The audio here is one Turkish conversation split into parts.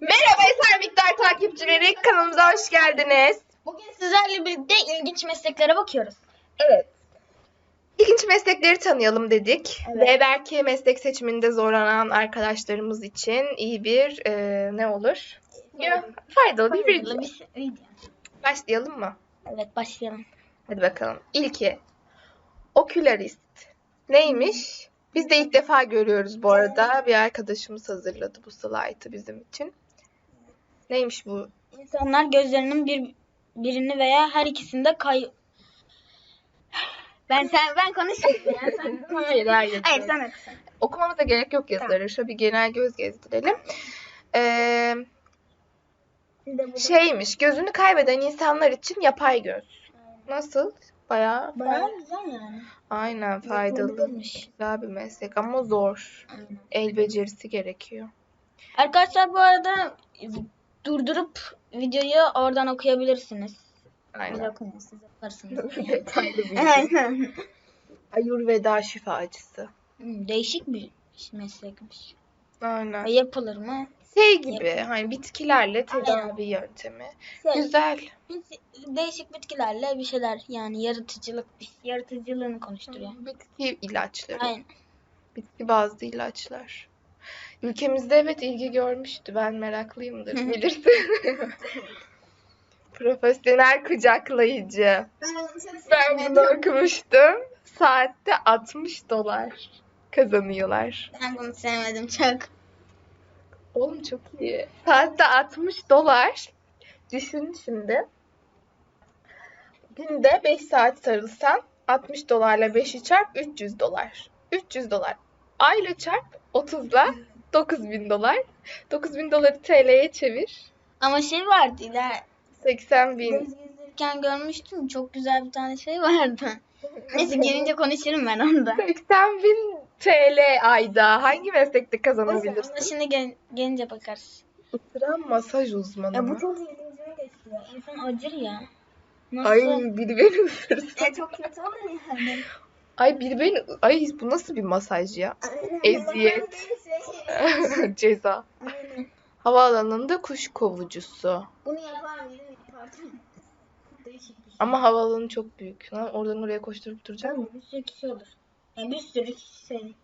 Merhaba Eser Miktar takipçileri kanalımıza hoş geldiniz. Bugün sizlerle birlikte ilginç mesleklere bakıyoruz. Evet. İlginç meslekleri tanıyalım dedik. Evet. Ve belki meslek seçiminde zorlanan arkadaşlarımız için iyi bir e, ne olur? Ya, faydalı bir video. Başlayalım mı? Evet başlayalım. Hadi bakalım. İlki. Okülarist. Neymiş? Biz de ilk defa görüyoruz bu arada. Bir arkadaşımız hazırladı bu slaytı bizim için. Neymiş bu? İnsanlar gözlerinin bir birini veya her ikisinde kay... Ben sen ben konuşayım ya sen. Hayır, hayır. Hayır sen oku. Okumamıza gerek yok yazıları. Şöyle bir genel göz gezdirelim. Ee, şeymiş, gözünü kaybeden insanlar için yapay göz. Nasıl? Bayağı, Bayağı güzel yani. aynen faydalı. Güzel bir meslek ama zor. El becerisi gerekiyor. Arkadaşlar bu arada durdurup videoyu oradan okuyabilirsiniz. Aynen. okuyun siz yaparsınız. Detaylı bilgi. Aynen. Ayurveda şifacısı. Hmm, Değişik bir meslekmiş. Aynen. E, Yapılır mı? Şey gibi hani bitkilerle tedavi yöntemi. Şey, Güzel. Değişik bitkilerle bir şeyler yani yaratıcılık yaratıcılığını konuşturuyor. Bitki ilaçları. Aynen. Bitki bazlı ilaçlar. Ülkemizde evet ilgi görmüştü. Ben meraklıyımdır bilirsin. Profesyonel kucaklayıcı. Ben bunu okumuştum. Saatte 60 dolar kazanıyorlar. Ben bunu sevmedim çok. Oğlum çok iyi. Saatte 60 dolar. Düşün şimdi. Günde 5 saat sarılsan 60 dolarla 5'i çarp 300 dolar. 300 dolar. Ayla çarp 30'la 9000 dolar. 9000 doları TL'ye çevir. Ama şey vardı iler 80 bin. göz gezdirirken görmüştüm çok güzel bir tane şey vardı. Neyse gelince konuşurum ben onda. 80 bin TL ayda. Hangi meslekte kazanabilirsin? şimdi gel, gelince bakarız. Isıran masaj uzmanı Ya mı? bu çok ilgincime geçti ya. İnsan acır ya. Nasıl? Ay biri beni ısırsın. Ya çok kötü olur yani. Ay biri beni... Ay bu nasıl bir masaj ya? Eziyet. Ceza. Havaalanında kuş kovucusu. Bunu yapar mıydım? Yapardım. Değişik bir şey. Ama havaalanı çok büyük. Lan oradan oraya koşturup duracak mı? Bir sürü kişi olur. Yani bir sürü kişi şey.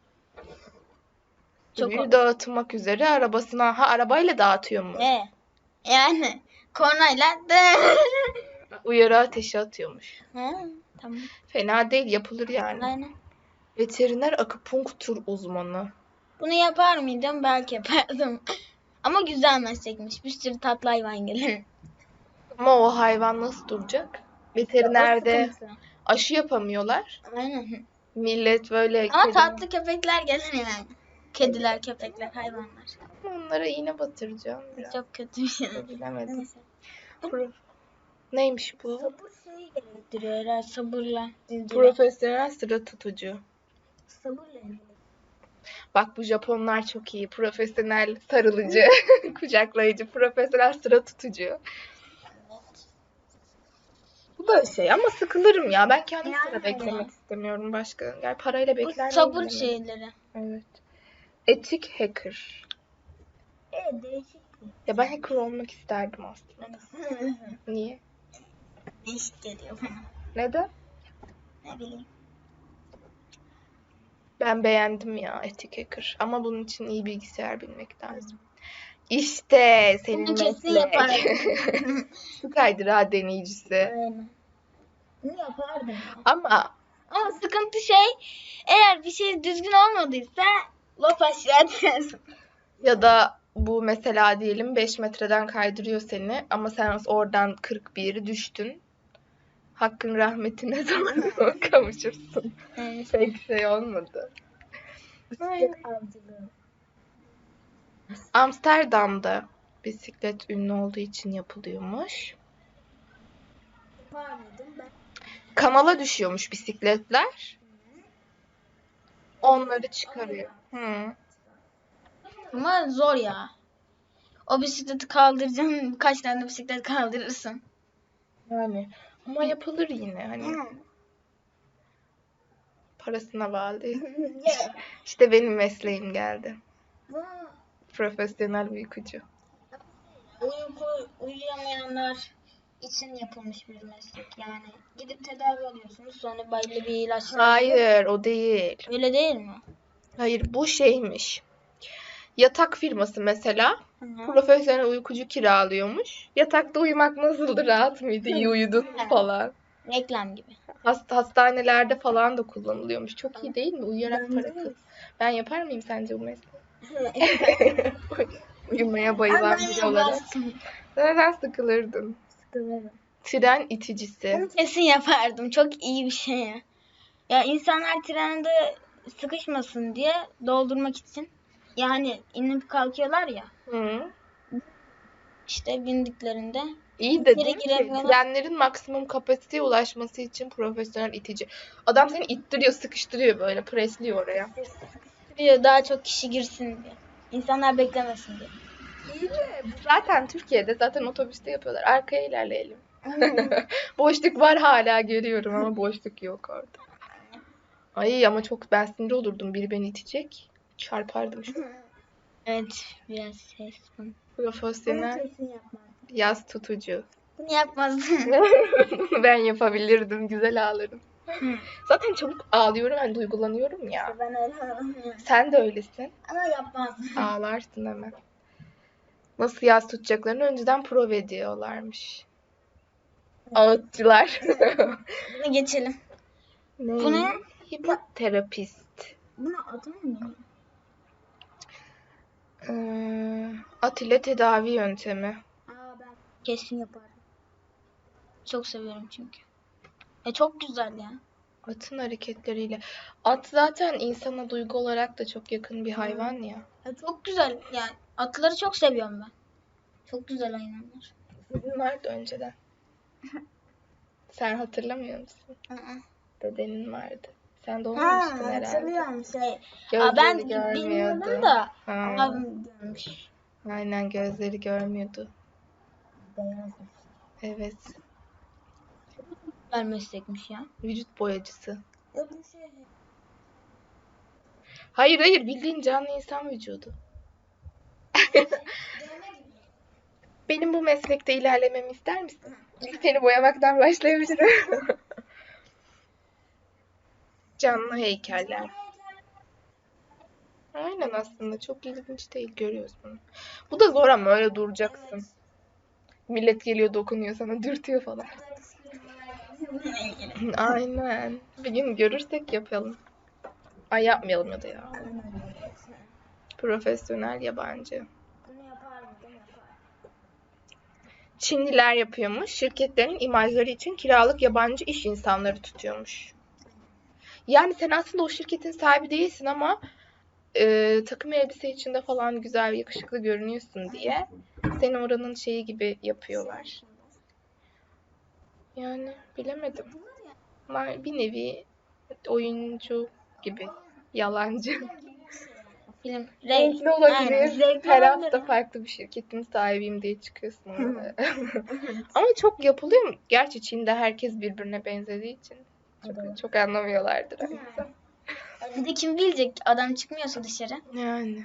Çok bir olur. dağıtmak üzere arabasına. Ha arabayla dağıtıyor mu? E, yani kornayla de. Uyarı ateşi atıyormuş. ha, tamam. Fena değil yapılır yani. Aynen. Veteriner akupunktur uzmanı. Bunu yapar mıydım? Belki yapardım. Ama güzel meslekmiş. Bir sürü tatlı hayvan gelir. Ama o hayvan nasıl duracak? Veterinerde aşı yapamıyorlar. Aynen. Millet böyle Ama kedi- tatlı köpekler gelir yani. Kediler, köpekler, hayvanlar. onlara iğne batıracağım biraz. Çok kötü bir şey. Bilemedim. Neymiş bu? Sabır şeyi gerektiriyor herhalde sabırla. Profesyonel sıra tutucu. Sabırla. Bak bu Japonlar çok iyi. Profesyonel sarılıcı, kucaklayıcı, profesyonel sıra tutucu. Bu da şey ama sıkılırım ya. Ben kendim Yani sıra beklemek istemiyorum başka. Yani parayla Bu bekler sabır miyim şeyleri. Evet. Etik hacker. Evet değişik. Ya ben hacker olmak isterdim aslında. Niye? Değişik geliyor bana. Neden? Ne bileyim. Ben beğendim ya etik hacker. Ama bunun için iyi bilgisayar bilmek lazım. İşte senin Bunu kesin meslek. Su kaydırağı deneyicisi. Aynen. Bunu yapardım. ya. Ama Ama sıkıntı şey eğer bir şey düzgün olmadıysa laf aşağı ya da bu mesela diyelim 5 metreden kaydırıyor seni ama sen oradan 41 düştün. Hakkın rahmetine zaman kavuşursun. Evet. Pek şey olmadı. Bisiklet avcılığı. Amsterdam'da bisiklet ünlü olduğu için yapılıyormuş. Yapar mıydım ben? Kanala düşüyormuş bisikletler. Onları çıkarıyor. Hı. Ama zor ya. O bisikleti kaldıracaksın. Kaç tane bisiklet kaldırırsın. Yani ama yapılır yine hani parasına bağlı. İşte benim mesleğim geldi. Profesyonel uykucu. uyku uyuyamayanlar için yapılmış bir meslek. Yani gidip tedavi alıyorsunuz sonra belli bir ilaç. Hayır o değil. Öyle değil mi? Hayır bu şeymiş. Yatak firması mesela profesyonel uykucu kiralıyormuş. Yatakta uyumak nasıldı? Rahat mıydı? İyi uyudun mu falan. Reklam gibi. Hasta, hastanelerde falan da kullanılıyormuş. Çok iyi değil mi? Uyuyarak para kaz. Ben yapar mıyım sence bu mesleği? Uyumaya bayılan biri olarak. Neden sıkılırdın? Sıkılırım. Tren iticisi. Kesin yapardım. Çok iyi bir şey ya. Ya insanlar trende sıkışmasın diye doldurmak için. Yani inip kalkıyorlar ya. Hı. işte bindiklerinde. İyi de değil mi? Trenlerin maksimum kapasiteye ulaşması için profesyonel itici. Adam seni ittiriyor, sıkıştırıyor böyle, presliyor oraya. Diyor daha çok kişi girsin diye. İnsanlar beklemesin diye. İyi de zaten Türkiye'de zaten otobüste yapıyorlar. Arkaya ilerleyelim. boşluk var hala görüyorum ama boşluk yok orada. Ay ama çok ben sinir olurdum. Biri beni itecek. Çarpardım evet biraz ses. Profesyonel yaz tutucu. Bunu yapmazdım. ben yapabilirdim. Güzel ağlarım. Zaten çabuk ağlıyorum. Ben duygulanıyorum ya. ben öyle alamıyorum. Sen de öylesin. Ama yapmazdım. Ağlarsın hemen. Nasıl yaz tutacaklarını önceden prov ediyorlarmış. Ağıtçılar. Bunu geçelim. ne? Bu ne? Hipoterapist. Bunu adı mı? Ee, at ile tedavi yöntemi. Aa ben kesin yaparım. Çok seviyorum çünkü. E çok güzel ya. Atın hareketleriyle. At zaten insana duygu olarak da çok yakın bir hayvan ya. E çok güzel yani. Atları çok seviyorum ben. Çok güzel hayvanlar. Sizin vardı önceden. Sen hatırlamıyor musun? Aa. Dedenin vardı. Sen Ha, doğmamıştın herhalde. hatırlıyorum şey. Aa, Gözleri ben görmüyordu. bilmiyordum da Ha, abim görmüş. Aynen gözleri görmüyordu. Beyaz. Evet. Güzel meslekmiş ya. Vücut boyacısı. Ya bu şey Hayır hayır bildiğin canlı insan vücudu. Benim bu meslekte ilerlememi ister misin? Seni boyamaktan başlayabilirim. Canlı heykeller. Aynen aslında çok ilginç değil görüyoruz bunu. Bu da zor ama öyle duracaksın. Millet geliyor dokunuyor sana dürtüyor falan. Aynen. Bir gün görürsek yapalım. Ay yapmayalım ya da ya. Profesyonel yabancı. Çinliler yapıyormuş. Şirketlerin imajları için kiralık yabancı iş insanları tutuyormuş. Yani sen aslında o şirketin sahibi değilsin ama e, takım elbise içinde falan güzel, yakışıklı görünüyorsun diye seni oranın şeyi gibi yapıyorlar. Yani bilemedim. Bir nevi oyuncu gibi. Yalancı. Film. Renkli olabilir. renkli Her olabilir. hafta farklı bir şirketin sahibiyim diye çıkıyorsun. Ama çok yapılıyor mu? Gerçi Çin'de herkes birbirine benzediği için çok, çok anlamıyorlardır. Bir de kim bilecek adam çıkmıyorsa dışarı. Yani.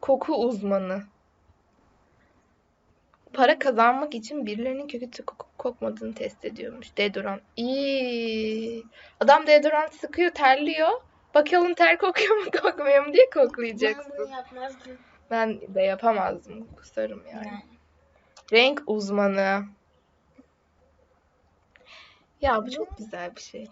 Koku uzmanı. Para kazanmak için birilerinin kötü kok- kokmadığını test ediyormuş. Deodorant. İyi. Adam deodorant sıkıyor, terliyor. Bakalım ter kokuyor mu kokmuyor mu diye Ben koklayacaksın. bunu yapmazdım. Ben de yapamazdım. Kusarım yani. Yani. Renk uzmanı. Ya bu çok güzel bir şey.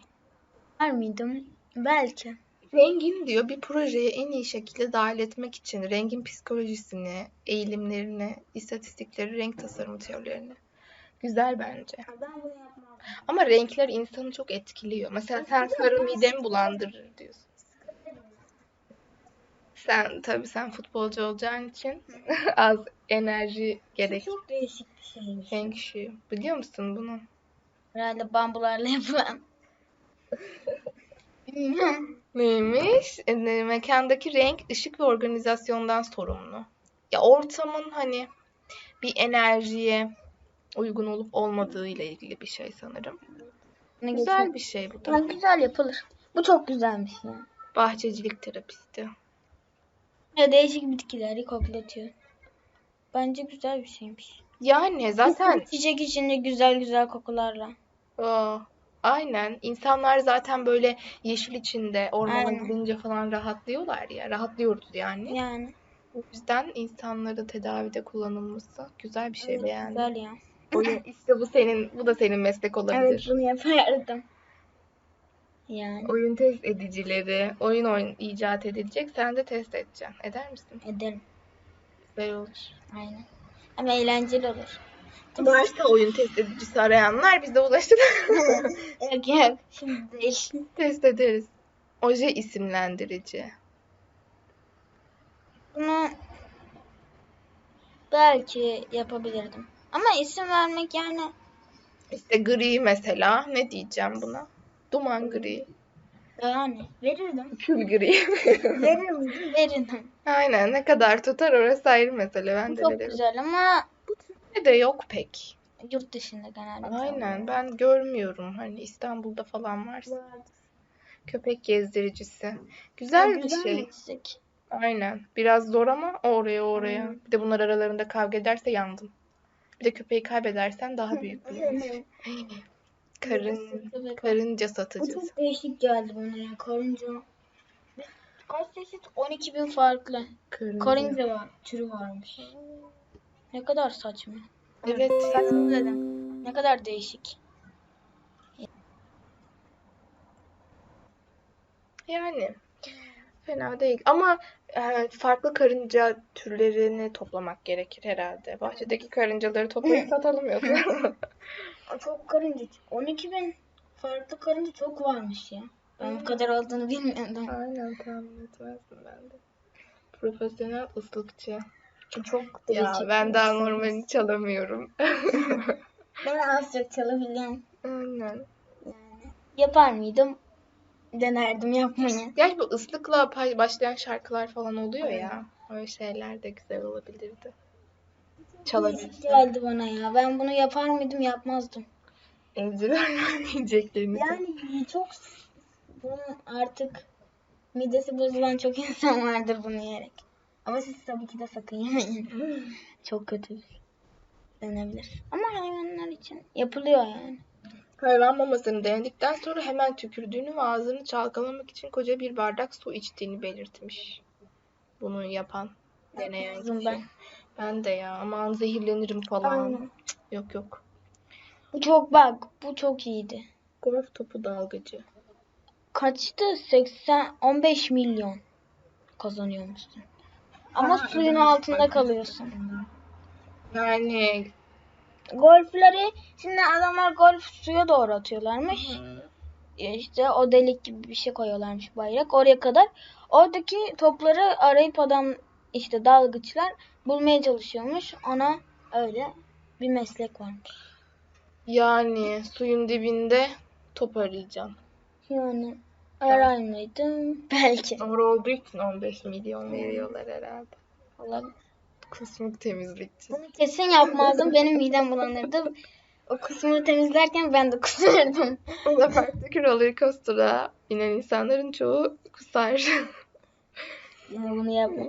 Var mıydım? Belki. Rengin diyor bir projeye en iyi şekilde dahil etmek için rengin psikolojisini, eğilimlerini, istatistikleri, renk tasarımı teorilerini. Güzel bence. Ben bunu yapmam. Ama renkler insanı çok etkiliyor. Mesela sen sarı midemi bulandırır diyorsun. Sen tabii sen futbolcu olacağın için az enerji gerek. Çok değişik bir şeymiş. Feng Shui. Biliyor musun bunu? Herhalde bambularla yapılan. Neymiş? E, mekandaki renk, ışık ve organizasyondan sorumlu. Ya ortamın hani bir enerjiye uygun olup olmadığı ile ilgili bir şey sanırım. Ne Güzel bir şey bu da. Ya güzel yapılır. Bu çok güzelmiş ya. Bahçecilik terapisti. Ya değişik bitkileri koklatıyor. Bence güzel bir şeymiş. Yani zaten Çiçek içinde güzel güzel kokularla. Aa, aynen. İnsanlar zaten böyle yeşil içinde ormana Aynen. gidince falan rahatlıyorlar ya. Rahatlıyoruz yani. Yani. O yüzden insanları tedavide kullanılması güzel bir şey Evet, beğendim. güzel ya. Oyun, işte bu senin, bu da senin meslek Evet olabilir. bunu yapardım. Yani Oyun test edicileri, oyun oyun icat edilecek, sen de test edeceksin. Eder misin? ederim. Güzel olur. Aynen. Ama eğlenceli olur. Varsa oyun test edicisi arayanlar bize ulaşır. yok yok. Şimdi değil. test ederiz. Oje isimlendirici. Bunu belki yapabilirdim. Ama isim vermek yani İşte gri mesela. Ne diyeceğim buna? Duman gri. yani verirdim. Kül gri. Verir miydim? Verirdim. Aynen ne kadar tutar orası ayrı mesele. Ben de Çok veririm. güzel ama Ne de yok pek. yurt dışında genelde. Aynen ben görmüyorum. Hani İstanbul'da falan varsa. Köpek gezdiricisi. Güzel bir şey. çiçek. Aynen. Biraz zor ama oraya oraya. Bir de bunlar aralarında kavga ederse yandın. Bir de köpeği kaybedersen daha büyük bir. Karın, karınca Bu satıcısı. çok değişik geldi bana ya. Karınca. Kaç çeşit? 12 bin farklı. Karınca. Karınca var, türü varmış. Ne kadar saçma. Evet. Saçma dedim. Ne kadar değişik. Yani fena değil ama e, farklı karınca türlerini toplamak gerekir herhalde. Bahçedeki karıncaları toplayıp satalım yoksa. Çok karınca. 12 bin farklı karınca çok varmış ya. Ben bu kadar olduğunu bilmiyordum. Aynen tahmin etmezdim ben de. Profesyonel ıslıkçı. Çok Ya ben daha normalini çalamıyorum. Ben az çok çalabiliyorum. Aynen. Yani yapar mıydım? Denerdim yapmayı. Gerçi bu ıslıkla başlayan şarkılar falan oluyor ya. Öyle şeyler de güzel olabilirdi. Değişik Çalabilirsin. geldi bana ya. Ben bunu yapar mıydım? Yapmazdım. Evciler yiyeceklerini. Yani çok bunun artık midesi bozulan çok insan vardır bunu yiyerek. Ama siz tabii ki de sakın yemeyin. çok kötü denebilir. Ama hayvanlar için yapılıyor yani. Hayvan mamasını denedikten sonra hemen tükürdüğünü ve ağzını çalkalamak için koca bir bardak su içtiğini belirtmiş. Bunu yapan, deneyen Kızım kişi. ben. Ben de ya aman zehirlenirim falan. Aynen. Yok yok. Bu çok bak bu çok iyiydi. Golf topu dalgıcı. Kaçtı? 80 15 milyon kazanıyormuşsun. Ama Ha, suyun evet. altında kalıyorsun. Yani Golfleri şimdi adamlar golf suya doğru atıyorlarmış. Ya işte o delik gibi bir şey koyuyorlarmış bayrak oraya kadar. Oradaki topları arayıp adam işte dalgıçlar bulmaya çalışıyormuş. Ona öyle bir meslek varmış. yani suyun dibinde top arayacağım. Yani arar mıydım? Belki. Zor olduğu için 15 milyon veriyorlar herhalde. Olabilir. Kusmuk temizlikçi. Bunu kesin yapmazdım. Benim midem bulanırdı. O kısmını temizlerken ben de kusardım. O da farklı roller coaster'a inen insanların çoğu kusar. Yani bunu yapma.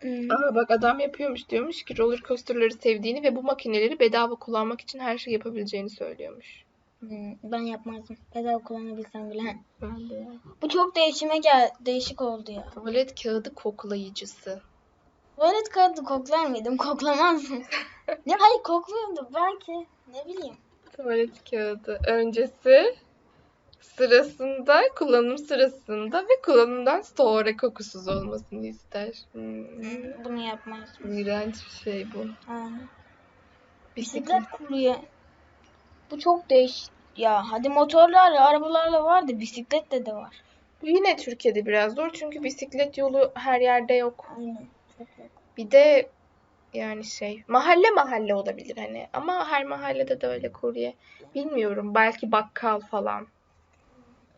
Hmm. Aa bak adam yapıyormuş diyormuş ki roller coaster'ları sevdiğini ve bu makineleri bedava kullanmak için her şey yapabileceğini söylüyormuş. Hmm, Ben yapmazdım. Bedava kullanabilsem bile. Ben de ya. Bu çok değişime gel değişik oldu ya. Tuvalet kağıdı koklayıcısı. Tuvalet kağıdı koklar mıydım? Koklamazdım. ne hayır kokluyordum belki. Ne bileyim. Tuvalet kağıdı öncesi, sırasında, kullanım sırasında ve kullanımdan sonra kokusuz olmasını ister. Hmm. Bunu yapmazdım. İğrenç bir şey bu. Aynen. Bisiklet. Bisiklet kurye. Bu çok değişik. Ya hadi motorlarla, arabalarla var da bisikletle de var. Yine Türkiye'de biraz zor çünkü bisiklet yolu her yerde yok. Aynen. Çok yok. Bir de yani şey mahalle mahalle olabilir hani ama her mahallede de öyle kurye. Bilmiyorum belki bakkal falan.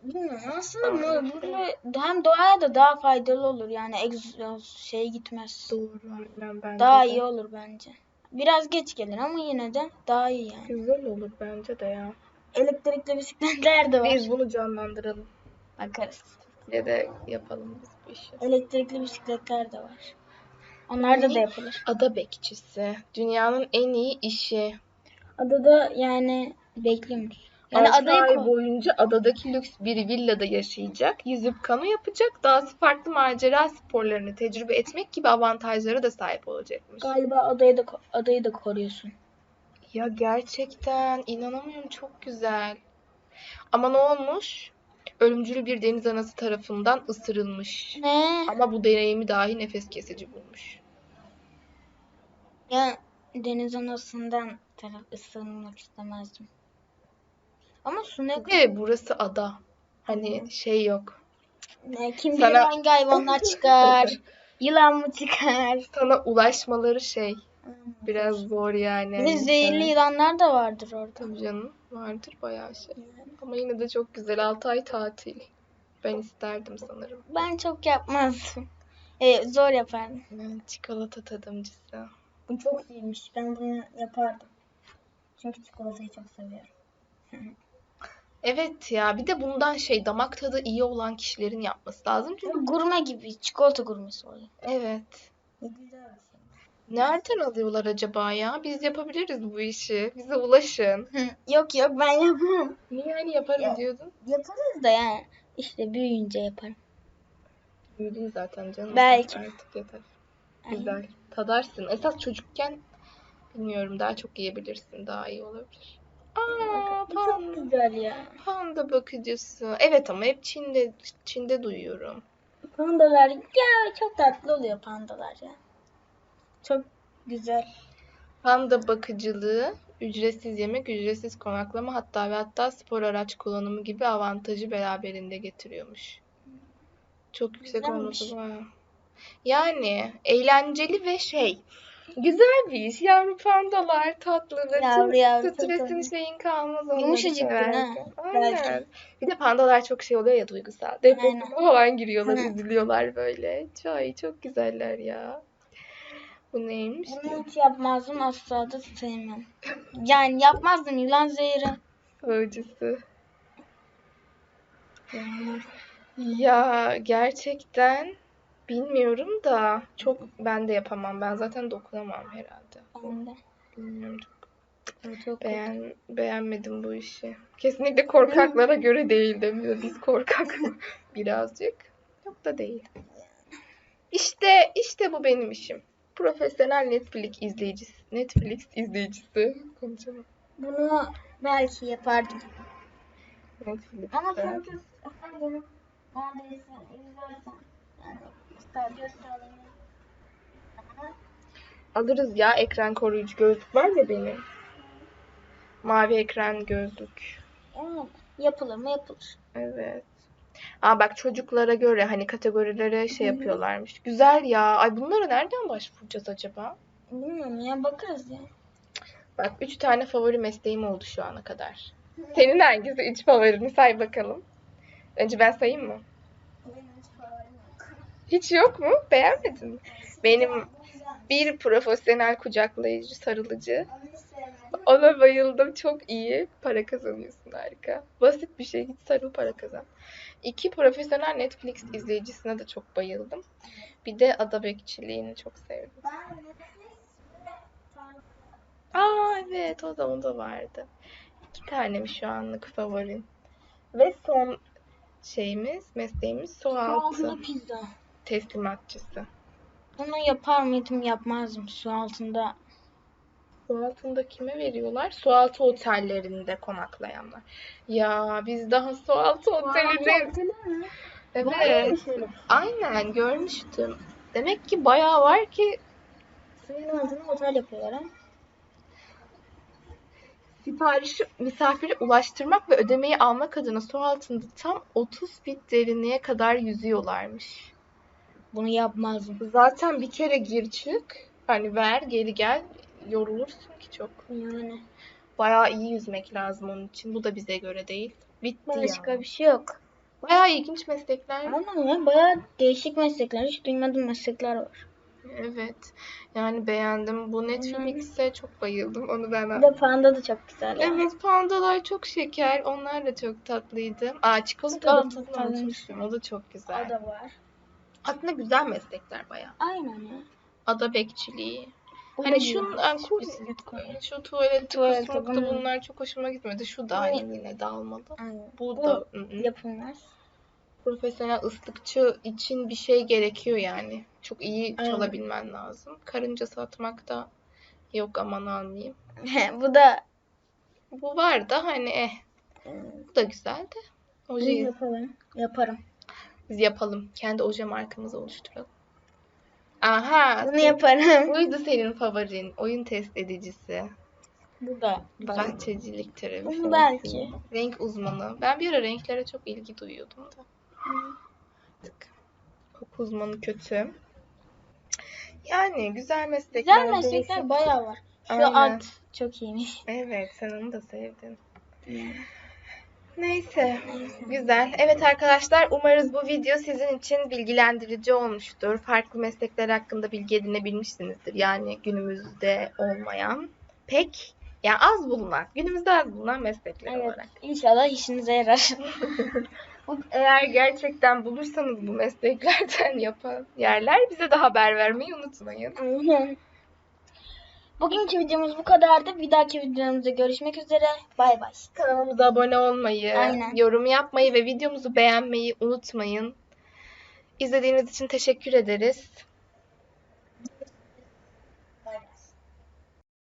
Bilmiyorum aslında bu böyle hem doğaya da daha faydalı olur yani egzoz şey gitmez. Doğru aynen bence Daha de. iyi olur bence. Biraz geç gelir ama yine de daha iyi yani. Güzel olur bence de ya. Elektrikli bisikletler de var. Biz bunu canlandıralım. Bakarız. Ya da yapalım biz bu işi. Elektrikli bisikletler de var. Onlarda da yapılır. Ada bekçisi. Dünyanın en iyi işi. Adada yani bekliyormuş. Yani Yani adayı ay boyunca adadaki lüks bir villada yaşayacak. Yüzüp kano yapacak. Dahası farklı macera sporlarını tecrübe etmek gibi avantajlara da sahip olacakmış. galiba adayı da adayı da koruyorsun. Ya gerçekten inanamıyorum çok güzel. Ama ne olmuş? Ölümcül bir deniz anası tarafından ısırılmış. Ne? Ama bu deneyimi dahi nefes kesici bulmuş. Ya deniz anasından taraf ısınmak istemezdim. Ama su ne? Burası ada. Hani şey yok. ne kim Sana- bilir hangi hayvanlar çıkar? Yılan mı çıkar? Sana ulaşmaları şey biraz zor yani. Bir de zehirli yılanlar da vardır orada. Tabii canım vardır bayağı şey. Ama yine de çok güzel 6 ay tatil. Ben isterdim sanırım. Ben çok yapmazdım. E, zor yapardım. Yani çikolata tadımcısı. Bu çok iyiymiş. Ben bunu yapardım. Çünkü çikolatayı çok seviyorum. Evet ya bir de bundan şey damak tadı iyi olan kişilerin yapması lazım. Çünkü Gurme gibi. Çikolata gurmesi oluyor. evet. Ne güzel bir şey. Nereden alıyorlar acaba ya? Biz yapabiliriz bu işi. Bize ulaşın. yok yok ben yapmam. Niye yani yaparım Ya. diyordun? Yaparız da yani. İşte büyüyünce yaparım. Büyüdün zaten canım. Belki. Artık yeter. Güzel. Tadarsın. Esas çocukken bilmiyorum daha çok yiyebilirsin. Daha iyi olabilir. Aa, Bu panda, çok güzel ya. panda bakıcısı. Evet ama hep Çin'de Çin'de duyuyorum. Pandalar ya çok tatlı oluyor pandalar ya. Çok güzel. Panda bakıcılığı, ücretsiz yemek, ücretsiz konaklama hatta ve hatta spor araç kullanımı gibi avantajı beraberinde getiriyormuş. Çok yüksek Güzelmiş. olması var. Yani eğlenceli ve şey güzel bir iş. Yavru pandalar tatlıdır. Yavru yavru Stresin tatlı. şeyin kalmaz onları Yumuşacıktır ha, severken. belki. Aynen. Bir de pandalar çok şey oluyor ya duygusal. Depresyona falan giriyorlar, Hı. üzülüyorlar böyle. Çok, çok güzeller ya. Bu neymiş? Bunu hiç yapmazdım asla da sevmem. Yani yapmazdım yılan zehri. Yani Ya gerçekten bilmiyorum da çok ben de yapamam. Ben zaten dokunamam herhalde. ben de. Bilmiyorum çok Çok, çok beğen beğenmedim bu işi. Kesinlikle korkaklara göre değil demiyor. Biz korkak birazcık. Yok da değil. İşte işte bu benim işim. Profesyonel Netflix izleyicisi. Netflix izleyicisi. Konuşamam. Bunu belki yapardım. Netflix. Ama çünkü her gün neredeyse izlersen yani Alırız ya ekran koruyucu gözlük var ya benim. Mavi ekran gözlük. Evet. Yapılır mı yapılır. Evet. Aa bak çocuklara göre hani kategorilere şey yapıyorlarmış. Güzel ya. Ay bunlara nereden başvuracağız acaba? Bilmiyorum ya bakarız ya. Bak üç tane favori mesleğim oldu şu ana kadar. Senin hangisi üç favorini say bakalım. Önce ben sayayım mı? Benim hiç favorim yok. Hiç yok mu? Beğenmedin mi? Benim bir profesyonel kucaklayıcı, sarılıcı. Ona bayıldım. Çok iyi. Para kazanıyorsun harika. Basit bir şey. Git sarıl para kazan. İki profesyonel Netflix izleyicisine de çok bayıldım. Bir de ada bekçiliğini çok sevdim. Aa evet o da o da vardı. İki tane mi şu anlık favorin? Ve son şeyimiz, mesleğimiz su altı altında pizza. Teslimatçısı. Bunu yapar mıydım yapmazdım su altında. Su altında kime veriyorlar? Su altı otellerinde konaklayanlar. Ya biz daha su altı otelinde... Evet. Aynen görmüştüm. Demek ki bayağı var ki Suyun altına otel yapıyorlar ha. siparişi misafire ulaştırmak ve ödemeyi almak adına su altında tam 30 fit derinliğe kadar yüzüyorlarmış. Bunu yapmazdım. Zaten bir kere gir çık, hani ver geri gel yorulursun ki çok. Yani Bayağı iyi yüzmek lazım onun için. Bu da bize göre değil. Bitti başka ya. bir şey yok. Bayağı ilginç meslekler. Aynen ya bayağı değişik meslekler. Hiç duymadığım meslekler var. Evet. Yani beğendim. Bu Netflix'e çok bayıldım. Onu ben Bir de panda da çok güzel. Evet pandalar çok şeker. Onlar da çok tatlıydı. Aa çikolata da çok. O da çok O güzel. da var. Aslında güzel meslekler bayağı. Aynen ya. Ada bekçiliği. Bu Hani Bisiklet koyuyor. şu tuvalet Tuvalet bunun- bunlar çok hoşuma gitmedi. Şu da aynı yine dağılmadı. Aynen. Bu, Bu da yapılmaz. profesyonel ıslıkçı için bir şey gerekiyor yani. Çok iyi Aynen. çalabilmen lazım. Karınca satmak da yok aman almayayım. bu da Bu var da hani eh bu da güzel de. Ojeyi yapalım. Yaparım. Biz yapalım. Kendi oje markamızı oluşturalım. Aha. Bunu yaparım. Buydu senin favorin. Oyun test edicisi. Bu da. Bahçecilik terapi. Bunu belki. Renk uzmanı. Ben bir ara renklere çok ilgi duyuyordum da. Artık koku uzmanı kötü. Yani güzel meslekler. Güzel meslekler bayağı var. Şu Aynen. at çok iyiymiş. Evet, sen onu da sevdin. Neyse, güzel. Evet arkadaşlar, umarız bu video sizin için bilgilendirici olmuştur. Farklı meslekler hakkında bilgi edinebilmişsinizdir. Yani günümüzde olmayan, pek, yani az bulunan, günümüzde az bulunan meslekler Evet. olarak. İnşallah işinize yarar. Eğer gerçekten bulursanız bu mesleklerden yapan yerler bize de haber vermeyi unutmayın. Bugünkü videomuz bu kadardı. Bir dahaki videomuzda görüşmek üzere. Bay bay. Kanalımıza abone olmayı, Aynen. yorum yapmayı ve videomuzu beğenmeyi unutmayın. İzlediğiniz için teşekkür ederiz.